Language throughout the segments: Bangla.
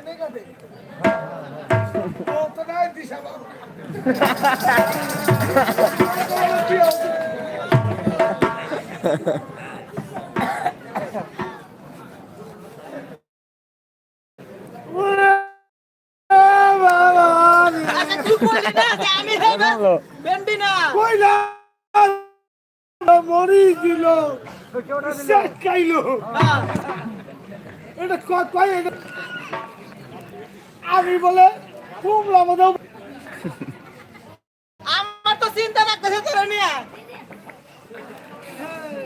এনে কাটে কইলা মরি দিল হ্যাঁ। এটা কয় এটা আমি বলে কুমলা মতো আমার তো চিন্তা রাখতেছে তোরা নিয়ে।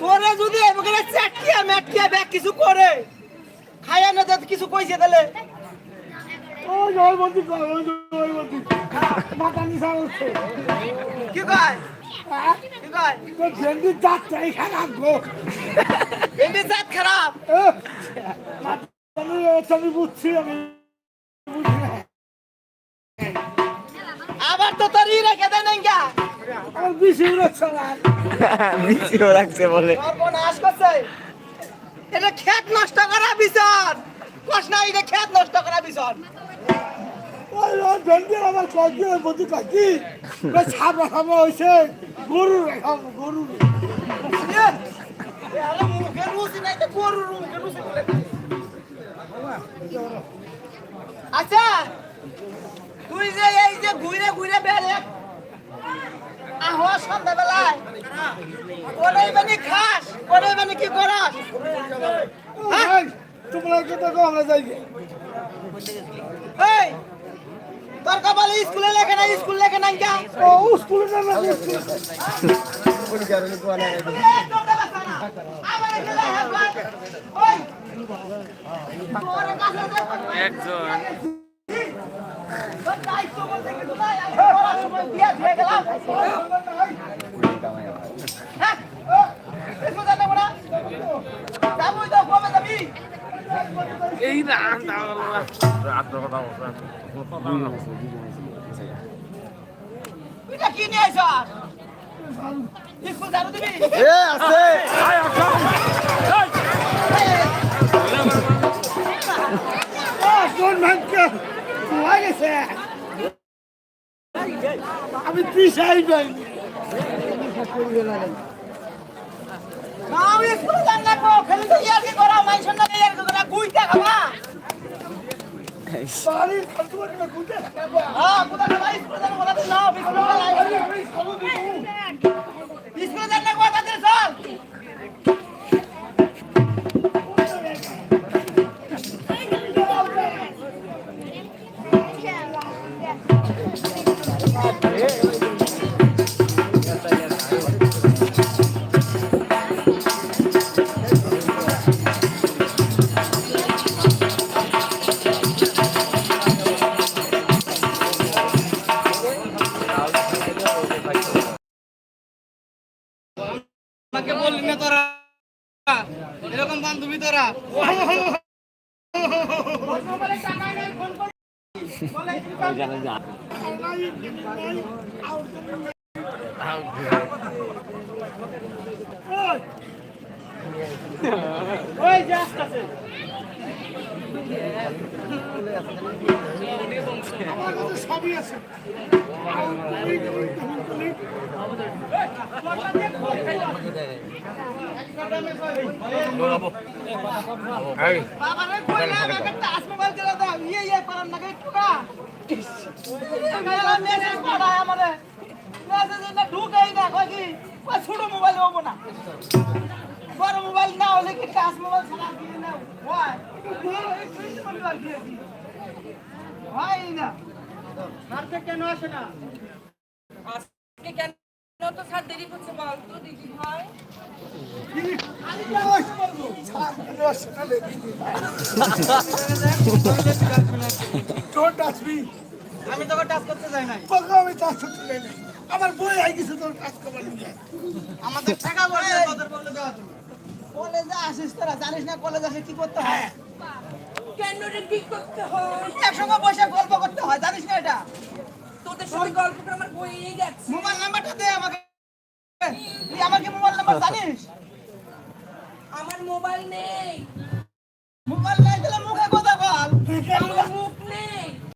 তোরা যদি এমন চাটকিয়া ম্যাটকিয়া ব্যাগ কিছু করে খাইয়া না যাতে কিছু কইছে তাহলে? মাথা নিশা কি কয়? হ্যাঁ? তো এখানে গো এমনি জাত খারাপ। আমি বুঝছি আমি আবার তো তোর ই রেখে দেন গা না রাখছে বলে। সর্বনাশ করছে। এটা খেত নষ্ট করা বিচার কষ না এটা খেত নষ্ট করা বিচার আমার কয়েকদি ওই বদি কয়েকদি ওই ছাপ রাখাবো হয়েছে। গরু রাখাবো গরু মুখের নাই তো রুচি বলে। আচ্ছা তুই যে এই যে ঘুরে ঘুরে বেড়ে আহো সন্ধ্যাবেলায় কোনে মানে খাস কোনে মানে কি করাস? এই, তোমরা আমরা যাই। এই তোর কপালে স্কুলে লেখে না স্কুল লেখে না কেন ও স্কুলে না না স্কুলে একজন। এই না কি নিয়ে এ আছে ইয়ার কি করা মাইছন না ইয়ার কি করা গুইতে না হ্যাঁ কোথা খাবা? স্কুল যান কথা দিন নাও বান্ধবী ঢুকেই না কই কি? ছোট মোবাইল হব না। বড় মোবাইল না হলে কি টাচ মোবাইল ছাড়া দিয়ে না হয়। হয় না। মারতে কেন আসে না? আজকে কেন তো স্যার দেরি করছে বল তো দিদি ভাই? আমি তোকে টাচ করতে যাই নাই। তোকে আমি করতে। আমার বই আই গেছে তোর কাজ করবার আমাদের টাকা বলে তোদের বলে দাও কলেজে আসিস তোরা জানিস না কলেজে আসে কি করতে হয়? কেন রে কি করতে হয়? একসঙ্গে বসে গল্প করতে হয় জানিস না এটা? তোদের গল্প করে আমার বইয়ে গেছে। মোবাইল নাম্বারটা দে আমাকে। তুই আমাকে মোবাইল নাম্বার জানিস? আমার মোবাইল নেই। মোবাইল নাই